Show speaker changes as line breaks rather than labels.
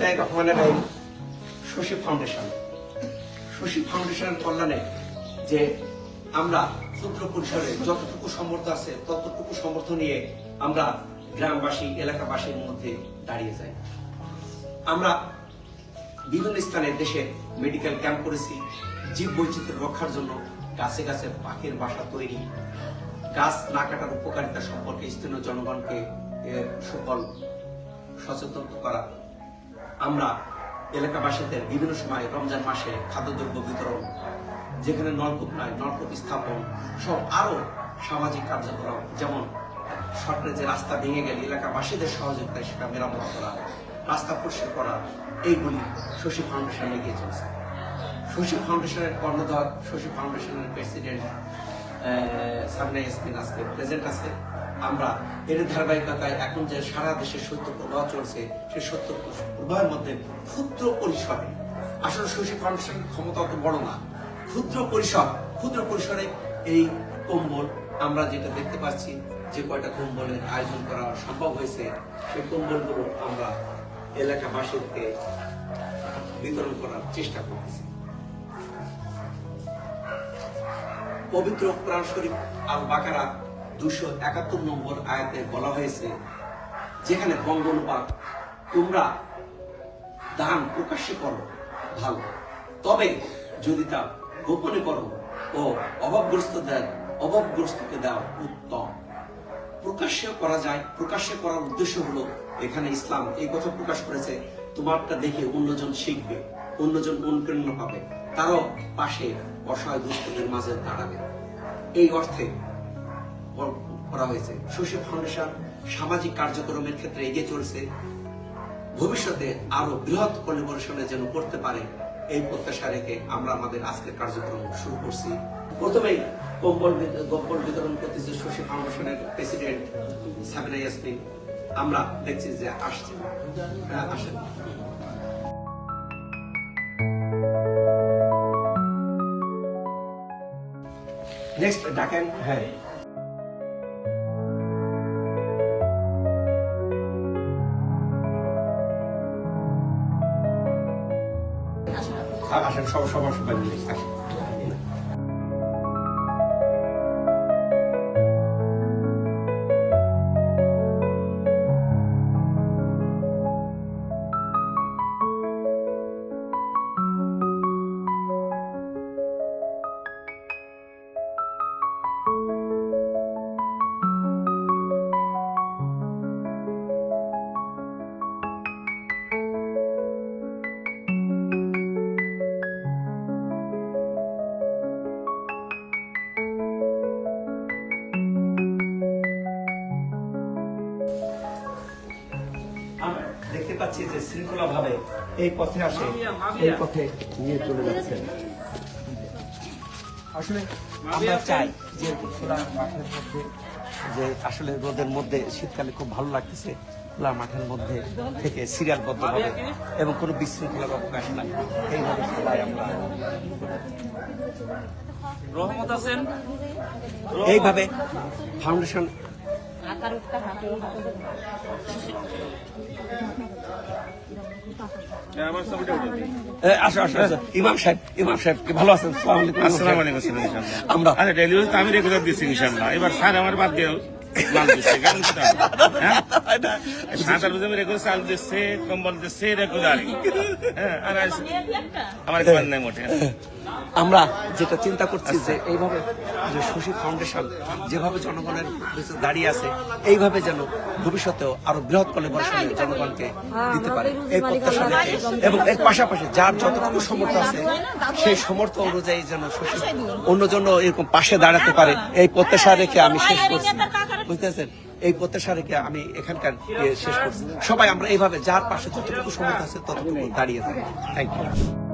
রহিম Shashi foundation Shashi কল্যাণে যে আমরা ক্ষুদ্র পরিসরে যতটুকু সমর্থ আছে, ততটুকু সমর্থ নিয়ে আমরা গ্রামবাসী, এলাকাবাসীর মধ্যে দাঁড়িয়ে যাই। আমরা বিভিন্ন স্থানে দেশে মেডিকেল ক্যাম্প করেছি, জীব বৈচিত্র্য রক্ষার জন্য গাছে গাছে পাখির বাসা তৈরি। গাছ না কাটার উপকারিতা সম্পর্কে স্থানীয় জনগণকে সকল সচেতন করা আমরা এলাকাবাসীদের বিভিন্ন সময় রমজান মাসে খাদ্যদ্রব্য বিতরণ, যেখানে নলকূপ নয় নলকূপ স্থাপন, সব আরও সামাজিক কার্যক্রম, যেমন সরকারের যে রাস্তা ভেঙে গেলে এলাকাবাসীদের সহযোগিতায় সেটা মেরামত করা, রাস্তা পরিষ্কার করা, এইগুলি শশী ফাউন্ডেশন এগিয়ে চলছে। শশী ফাউন্ডেশনের কর্ণধার, শশী ফাউন্ডেশনের প্রেসিডেন্ট সামনে এসপিন আজকে প্রেজেন্ট আছে। আমরা এর ধারাবাহিকতায় এখন যে সারা দেশে সত্য প্রবাহ চলছে, সেই সত্য প্রবাহের মধ্যে ক্ষুদ্র পরিসরে, আসলে শশী ফাউন্ডেশনের ক্ষমতা অত বড় না, ক্ষুদ্র পরিসর, ক্ষুদ্র পরিসরে এই কম্বল আমরা যেটা দেখতে পাচ্ছি যে কয়টা কম্বলের আয়োজন করা সম্ভব হয়েছে, সেই কম্বলগুলো আমরা এলাকাবাসীকে বিতরণ করার চেষ্টা করতেছি। পবিত্র প্রাণ শরীফ আল বাকারা দুশো একাত্তর নম্বর আয়াতে বলা হয়েছে, যেখানে বঙ্গনুপাত তোমরা দান প্রকাশ্যে করো, ভালো। তবে যদি তা গোপনে করো ও অভাবগ্রস্ত দেয় অভাবগ্রস্তকে দাও উত্তম। প্রকাশ্য করা যায়, প্রকাশ্য করার উদ্দেশ্য হলো, এখানে ইসলাম এই কথা প্রকাশ করেছে, তোমারটা দেখে অন্যজন শিখবে, অন্যজন অনুপ্রেরণা পাবে, তারাও পাশে অসহায় দুস্থদের মাঝে দাঁড়াবে। এই অর্থে কর- হয়েছে। শশী ফাউন্ডেশন সামাজিক কার্যক্রমের ক্ষেত্রে এগিয়ে চলছে। ভবিষ্যতে আরও বৃহৎ পরিবর্ষণে যেন করতে পারে এই প্রত্যাশা রেখে আমরা আমাদের আজকের কার্যক্রম শুরু করছি। প্রথমেই কম্বল কম্বল বিতরণ করতেছে শশী ফাউন্ডেশনের প্রেসিডেন্ট সাবিনা ইয়াসমিন। আমরা দেখছি যে আসছে। হ্যাঁ, আসেন। নেক্সট ডাকেন। হ্যাঁ। আসেন সব সবার সবাই আসেন। দেখতে যে শৃঙ্খলা ভাবে এই পথে আসে এই পথে নিয়ে চলে যাচ্ছে। আসলে আমরা চাই যে খোলা মাঠের মধ্যে যে আসলে রোদের মধ্যে শীতকালে খুব ভালো লাগতেছে খোলা মাঠের মধ্যে থেকে সিরিয়ালবদ্ধ হবে এবং কোনো বিশৃঙ্খলার অবকাশ নাই। এইভাবে সবাই আমরা এইভাবে ফাউন্ডেশন আসো আসো আসো। ইমাম সাহেব ইমাম সাহেব কি ভালো আছেন? আসসালামু আলাইকুম। আমরা
আচ্ছা ডেলিভারি তো আমি রেগুলার দিচ্ছি ইনশাআল্লাহ। এবার স্যার আমার বাদ দিয়ে আমার
যেটা চিন্তা করছি যে এইভাবে যে শশী ফাউন্ডেশন যেভাবে জনগণের দাঁড়িয়ে আছে, এইভাবে যেন ভবিষ্যতেও আরও বৃহৎ কলিবর্ষণে জনগণকে দিতে পারে। এই প্রত্যাশা এবং এর পাশাপাশি যার যতটুকু সমর্থ আছে, সেই সমর্থ অনুযায়ী যেন শশী অন্য জন্য এরকম পাশে দাঁড়াতে পারে, এই প্রত্যাশা রেখে আমি শেষ করছি। বুঝতেছেন? এই প্রত্যাশা রেখে আমি এখানকার ইয়ে শেষ করছি। সবাই আমরা এইভাবে যার পাশে যতটুকু সমর্থ আছে ততটুকু দাঁড়িয়ে থাকি থ্যাংক ইউ